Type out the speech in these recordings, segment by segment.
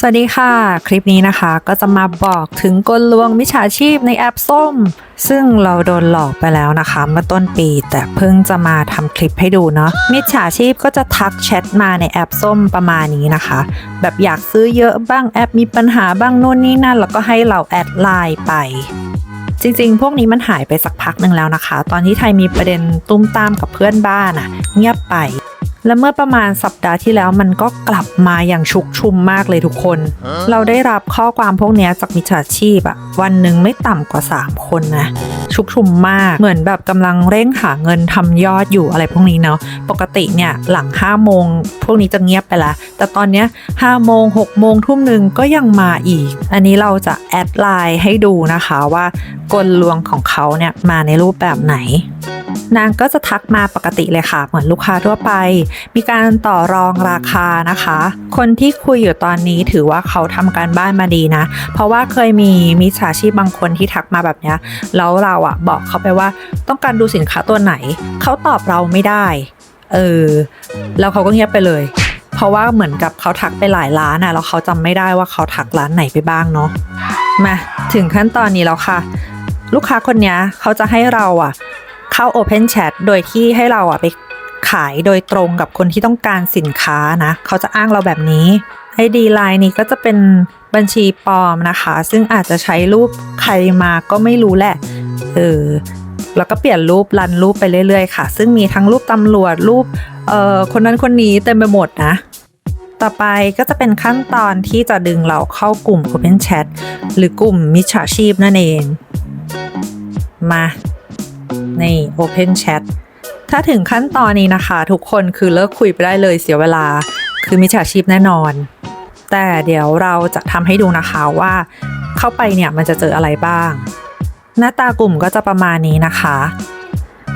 สวัสดีค่ะ คลิปนี้นะคะก็จะมาบอกถึงกลลวงมิจฉาชีพในแอปส้ม ซึ่งเราโดนหลอกไปแล้วนะคะเมื่อต้นปีแต่เพิ่งจะมาทำคลิปให้ดูเนาะมิจฉาชีพก็จะทักแชทมาในแอปส้มประมาณนี้นะคะ แบบอยากซื้อเยอะบ้างแอปมีปัญหาบ้างนู่นนี่นั่น แล้วก็ให้เราแอดไลน์ไปจริงๆ พวกนี้มันหายไปสักพักหนึ่งแล้วนะคะ ตอนที่ไทยมีประเด็นตุ้มตามกับเพื่อนบ้านอะเงียบไป และเมื่อประมาณสัปดาห์ที่แล้วมันก็กลับมาอย่างชุกชุมมากเลยทุกคน เราได้รับข้อความพวกเนี้ยจากมิจฉาชีพอะวันหนึ่งไม่ต่ำกว่า 3 คนนะชุกชุมมากเหมือนแบบกำลังเร่งหาเงินทำยอดอยู่อะไรพวกนี้เนาะปกติเนี่ยหลัง5โมงพวกนี้จะเงียบไปแล้วแต่ตอนเนี้ย5โมง6โมงทุ่มหนึ่งก็ยังมาอีก อันนี้เราจะแอดไลน์ให้ดูนะคะว่ากลลวงของเขาเนี่ยมาในรูปแบบไหน นางก็จะทักมาปกติเลยค่ะ เหมือนลูกค้าทั่วไป มีการต่อรองราคานะคะ คนที่คุยอยู่ตอนนี้ถือว่าเขาทำการบ้านมาดีนะ เพราะว่าเคยมีมิจฉาชีพบางคนที่ทักมาแบบนี้แล้วเราอะบอกเขาไปว่าต้องการดูสินค้าตัวไหน เขาตอบเราไม่ได้ เออ แล้วเขาก็เงียบไปเลยเพราะว่าเหมือนกับเขาทักไปหลายร้านอะแล้วเขาจำไม่ได้ว่าเขาทักร้านไหนไปบ้างเนาะมาถึงขั้นตอนนี้แล้วค่ะ ลูกค้าคนนี้เขาจะให้เราอะ เข้า Open Chat โดยที่ให้เราอะไปขายโดยตรงกับคนที่ต้องการสินค้านะ เขาจะอ้างเราแบบนี้ ID Line นี้ก็จะเป็นบัญชีปลอมนะคะ ซึ่งอาจจะใช้รูปใครมาก็ไม่รู้แหละเออแล้วก็เปลี่ยนรูปรันรูปไปเรื่อยๆค่ะ ซึ่งมีทั้งรูปตำรวจรูปเอ่อคนนั้นคนนี้เต็มไปหมดนะ ต่อไปก็จะเป็นขั้นตอนที่จะดึงเราเข้ากลุ่ม Open Chat หรือกลุ่มมิจฉาชีพนั่นเอง มา ใน Open Chat ถ้าถึงขั้นตอนนี้นะคะ ทุกคนคือเลิกคุยไปได้เลยเสียเวลา คือมิจฉาชีพแน่นอน แต่เดี๋ยวเราจะทำให้ดูนะคะว่า เข้าไปเนี่ยมันจะเจออะไรบ้าง หน้าตากลุ่มก็จะประมาณนี้นะคะ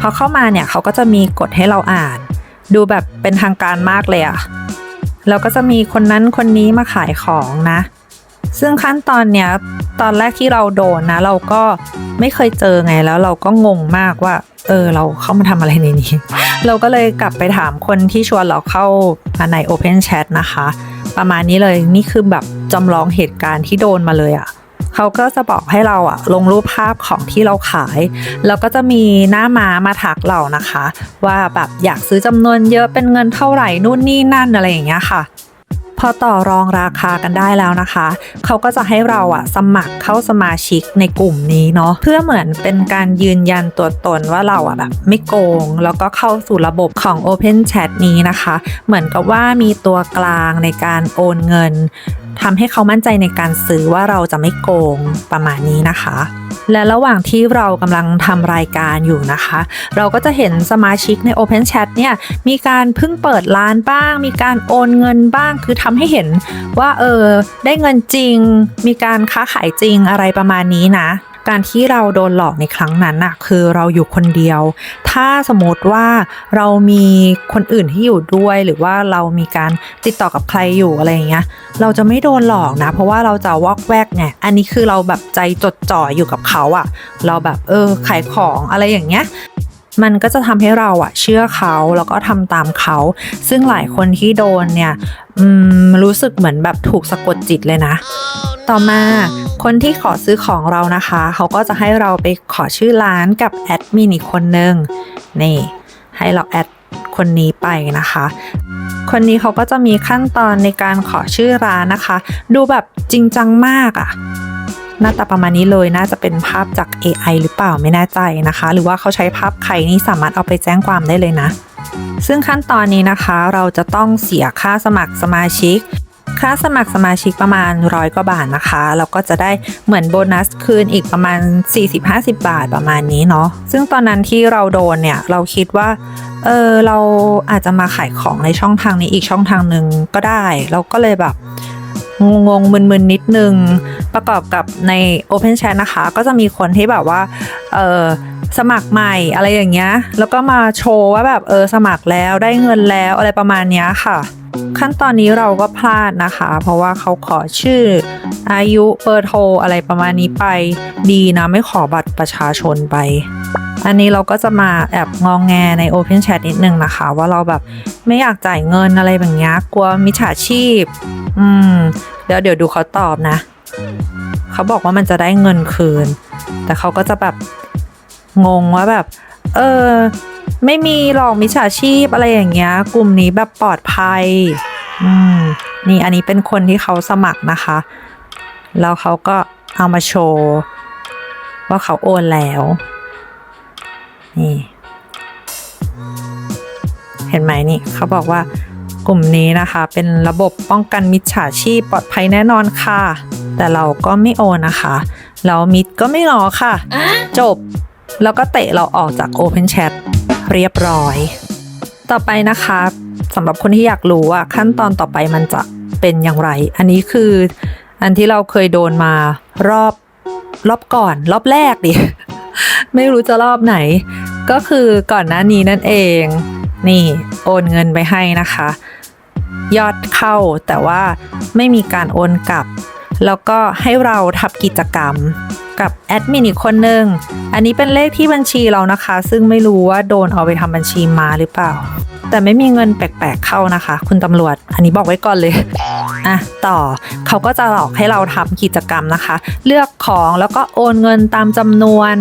พอเข้ามาเนี่ยเขาก็จะมีกฎให้เราอ่าน ดูแบบเป็นทางการมากเลยอะแล้วก็จะมีคนนั้นคนนี้มาขายของนะ ซึ่งขั้นตอนเนี้ยตอนแรกที่เราโดนนะ เราก็ไม่เคยเจอไงแล้วเราก็งงมากว่า เออ เราเข้ามาทำอะไรในนี้ เราก็เลยกลับไปถามคนที่ชวนเราเข้ามาใน Open Chat นะคะ ประมาณนี้เลยนี่คือแบบจำลองเหตุการณ์ที่โดนมาเลยอะ่ะเขาก็จะบอกให้เราอะลงรูปภาพของที่เราขาย แล้วก็จะมีหน้าม้ามาทักเรานะคะ ว่าแบบอยากซื้อจำนวนเยอะเป็นเงินเท่าไหร่นู่นนี่นั่นอะไรอย่างเงี้ยค่ะ พอต่อรองราคากันได้แล้วนะคะ เขาก็จะให้เราอะสมัครเข้าสมาชิกในกลุ่มนี้เนาะเพื่อเหมือนเป็นการยืนยันตัวตนว่าเราอะแบบไม่โกง แล้วก็เข้าสู่ระบบของ Open Chat นี้นะคะ เหมือนกับว่ามีตัวกลางในการโอนเงินทำให้เขามั่นใจในการซื้อว่าเราจะไม่โกงประมาณนี้นะคะ และระหว่างที่เรากำลังทำรายการอยู่นะคะ เราก็จะเห็นสมาชิกใน Open Chat เนี่ยมีการเพิ่งเปิดร้านบ้าง มีการโอนเงินบ้าง คือทำให้เห็นว่าเออได้เงินจริง มีการค้าขายจริงอะไรประมาณนี้นะ การที่เราโดนหลอกในครั้งนั้นน่ะคือเราอยู่คนเดียว ถ้าสมมติว่าเรามีคนอื่นที่อยู่ด้วยหรือว่าเรามีการติดต่อกับใครอยู่อะไรอย่างเงี้ยเราจะไม่โดนหลอกนะ เพราะว่าเราจะวอกแวกไงอันนี้คือเราแบบใจจดจ่ออยู่กับเขาอะเราแบบเออขายของอะไรอย่างเงี้ย มันก็จะทำให้เราอะเชื่อเขาแล้วก็ทำตามเขา ซึ่งหลายคนที่โดนเนี่ยรู้สึกเหมือนแบบถูกสะกดจิตเลยนะ ต่อมาคนที่ขอซื้อของเรานะคะ เขาก็จะให้เราไปขอชื่อร้านกับแอดมินอีกคนนึงนี่ ให้เราแอดคนนี้ไปนะคะ คนนี้เขาก็จะมีขั้นตอนในการขอชื่อร้านนะคะ ดูแบบจริงจังมากอะ่ะ หน้าตาประมาณนี้เลยน่าจะเป็นภาพจาก AI หรือเปล่าไม่แน่ใจนะคะ หรือว่าเขาใช้ภาพใครนี่สามารถเอาไปแจ้งความได้เลยนะ ซึ่งขั้นตอนนี้นะคะเราจะต้องเสียค่าสมัครสมาชิก ค่าสมัครสมาชิกประมาณร้อยกว่าบาทนะคะแล้วก็จะได้เหมือนโบนัสคืนอีกประมาณ 40-50 บาทประมาณนี้เนาะซึ่งตอนนั้นที่เราโดนเนี่ยเราคิดว่าเออเราอาจจะมาขายของในช่องทางนี้อีกช่องทางหนึ่งก็ได้ เราก็เลยแบบ งงๆมึนๆนิดนึง ประกอบกับใน Open Chat นะคะ ก็จะมีคนที่แบบว่าเออสมัครใหม่อะไรอย่างเงี้ย แล้วก็มาโชว์ว่าแบบเออสมัครแล้วได้เงินแล้วอะไรประมาณเนี้ยค่ะ ขั้นตอนนี้เราก็พลาดนะคะ เพราะว่าเขาขอชื่ออายุเบอร์โทรอะไรประมาณนี้ไป ดีนะไม่ขอบัตรประชาชนไป อันนี้เราก็จะมาแอบงองแงใน Open Chat นิดนึงนะคะ ว่าเราแบบไม่อยากจ่ายเงินอะไรแบบนี้กลัวมิจฉาชีพ อืมดี๋ยวเดี๋ยวดูเขาตอบนะ เขาบอกว่ามันจะได้เงินคืน แต่เขาก็จะแบบงงว่าแบบ เออ ไม่มีหรอกมิจฉาชีพอะไรอย่างเงี้ย กลุ่มนี้แบบปลอดภัย อืมนี่อันนี้เป็นคนที่เขาสมัครนะคะ แล้วเขาก็เอามาโชว์ ว่าเขาโอนแล้ว นี่ เห็นไหมนี่เขาบอกว่ากลุ่มนี้นะคะ เป็นระบบป้องกันมิจฉาชีพปลอดภัยแน่นอนค่ะ แต่เราก็ไม่โอนนะคะแล้วมิดก็ไม่งอค่ะ จบ แล้วก็เตะเราออกจาก Open Chat เรียบร้อย ต่อไปนะคะสำหรับคนที่อยากรู้ว่าขั้นตอนต่อไปมันจะเป็นอย่างไร อันนี้คืออันที่เราเคยโดนมารอบรอบก่อน รอบแรกดิ ไม่รู้จะรอบไหน ก็คือก่อนหน้านี้นั่นเอง นี่โอนเงินไปให้นะคะ ยอดเข้าแต่ว่าไม่มีการโอนกลับ แล้วก็ให้เราทำกิจกรรมกับแอดมินอีกคนนึง อันนี้เป็นเลขที่บัญชีเรานะคะ ซึ่งไม่รู้ว่าโดนเอาไปทำบัญชีมาหรือเปล่า แต่ไม่มีเงินแปลกๆเข้านะคะ คุณตำรวจ อันนี้บอกไว้ก่อนเลย อะ ต่อ เขาก็จะหลอกให้เราทำกิจกรรมนะคะ เลือกของแล้วก็โอนเงินตามจำนวน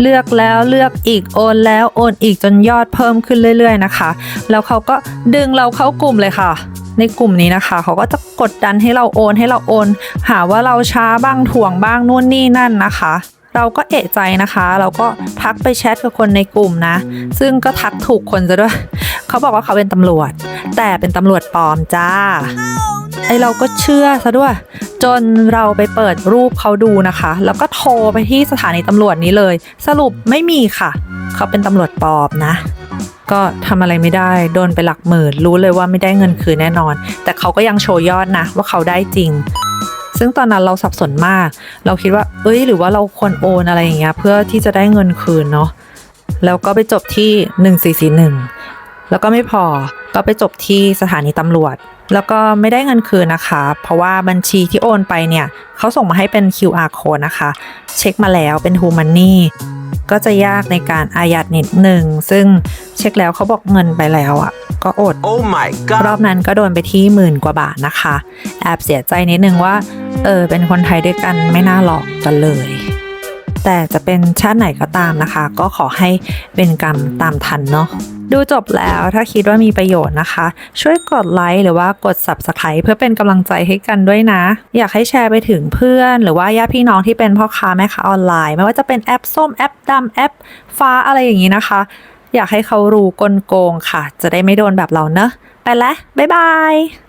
เลือกแล้วเลือกอีกโอนแล้วโอนอีกจนยอดเพิ่มขึ้นเรื่อยๆนะคะ แล้วเขาก็ดึงเราเข้ากลุ่มเลยค่ะ ในกลุ่มนี้นะคะ เขาก็จะกดดันให้เราโอนให้เราโอน หาว่าเราช้าบ้างถ่วงบ้างนู่นนี่นั่นนะคะเราก็เอะใจนะคะ เราก็ทักไปแชทกับคนในกลุ่มนะ ซึ่งก็ทักถูกคนซะด้วย เขาบอกว่าเขาเป็นตำรวจ แต่เป็นตำรวจปลอมจ้า ไอเราก็เชื่อซะด้วย จนเราไปเปิดรูปเขาดูนะคะ แล้วก็โทรไปที่สถานีตำรวจนี้เลย สรุปไม่มีค่ะ เขาเป็นตำรวจปลอมนะ ก็ทำอะไรไม่ได้ โดนไปหลักหมื่น รู้เลยว่าไม่ได้เงินคืนแน่นอน แต่เขาก็ยังโชว์ยอดนะ ว่าเขาได้จริงซึ่งตอนนั้นเราสับสนมาก เราคิดว่า เอ้ย หรือว่าเราควรโอนอะไรอย่างเงี้ย เพื่อที่จะได้เงินคืนเนาะ แล้วก็ไปจบที่ 1441 แล้วก็ไม่พอ ก็ไปจบที่สถานีตำรวจ แล้วก็ไม่ได้เงินคืนนะคะ เพราะว่าบัญชีที่โอนไปเนี่ยเขาส่งมาให้เป็น QR code นะคะ เช็คมาแล้วเป็น Who Money ก็จะยากในการอายัดนิดหนึ่ง ซึ่งเช็คแล้วเขาบอกเงินไปแล้วอะ่ะ ก็อด Oh my รอบนั้นก็โดนไปที่หมื่นกว่าบาทนะคะ แอบเสียใจนิดนึงว่า เออ เป็นคนไทยด้วยกันไม่น่าหลอกกันเลย แต่จะเป็นชาติไหนก็ตามนะคะ ก็ขอให้เป็นกรรมตามทันเนาะดูจบแล้วถ้าคิดว่ามีประโยชน์นะคะ ช่วยกดไลค์หรือว่ากด Subscribe เพื่อเป็นกำลังใจให้กันด้วยนะ อยากให้แชร์ไปถึงเพื่อน หรือว่าญาติพี่น้องที่เป็นพ่อค้าแม่ค้าออนไลน์ ไม่ว่าจะเป็นแอปส้มแอปดำแอปฟ้าอะไรอย่างนี้นะคะ อยากให้เขารู้กลโกงค่ะ จะได้ไม่โดนแบบเราเนอะไปละบ๊ายบาย